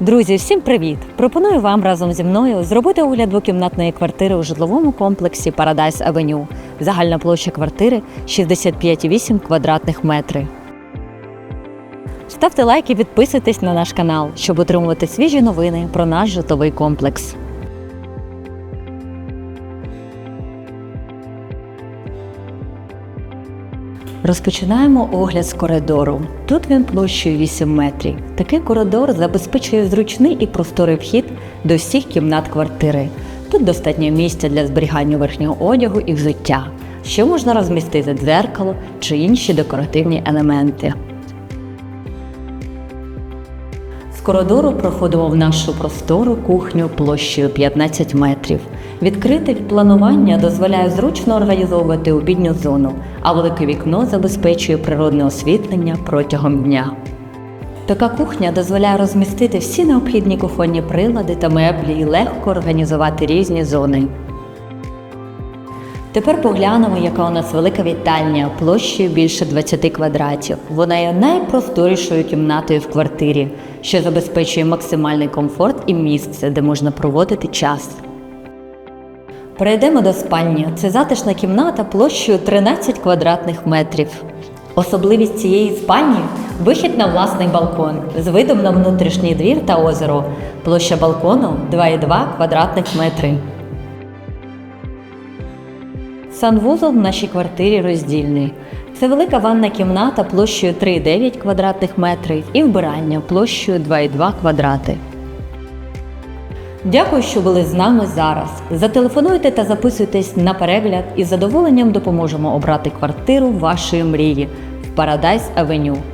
Друзі, всім привіт! Пропоную вам разом зі мною зробити огляд двокімнатної квартири у житловому комплексі Paradise Avenue. Загальна площа квартири 65,8 квадратних метрів. Ставте лайк і підписуйтесь на наш канал, щоб отримувати свіжі новини про наш житловий комплекс. Розпочинаємо огляд з коридору. Тут він площею 8 метрів. Такий коридор забезпечує зручний і просторий вхід до всіх кімнат квартири. Тут достатньо місця для зберігання верхнього одягу і взуття, що можна розмістити дзеркало чи інші декоративні елементи. Коридору проходимо в нашу простору кухню площею 15 метрів. Відкрите планування дозволяє зручно організовувати обідню зону, а велике вікно забезпечує природне освітлення протягом дня. Така кухня дозволяє розмістити всі необхідні кухонні прилади та меблі і легко організувати різні зони. Тепер поглянемо, яка у нас велика вітальня площею більше 20 квадратів. Вона є найпросторішою кімнатою в квартирі, що забезпечує максимальний комфорт і місце, де можна проводити час. Перейдемо до спальні. Це затишна кімната площею 13 квадратних метрів. Особливість цієї спальні вихід на власний балкон з видом на внутрішній двір та озеро. Площа балкону 2,2 квадратних метри. Санвузол в нашій квартирі роздільний. Це велика ванна кімната площею 3,9 квадратних метрів і вбиральня площею 2,2 квадрати. Дякую, що були з нами зараз. Зателефонуйте та записуйтесь на перегляд і з задоволенням допоможемо обрати квартиру вашої мрії в Paradise Avenue.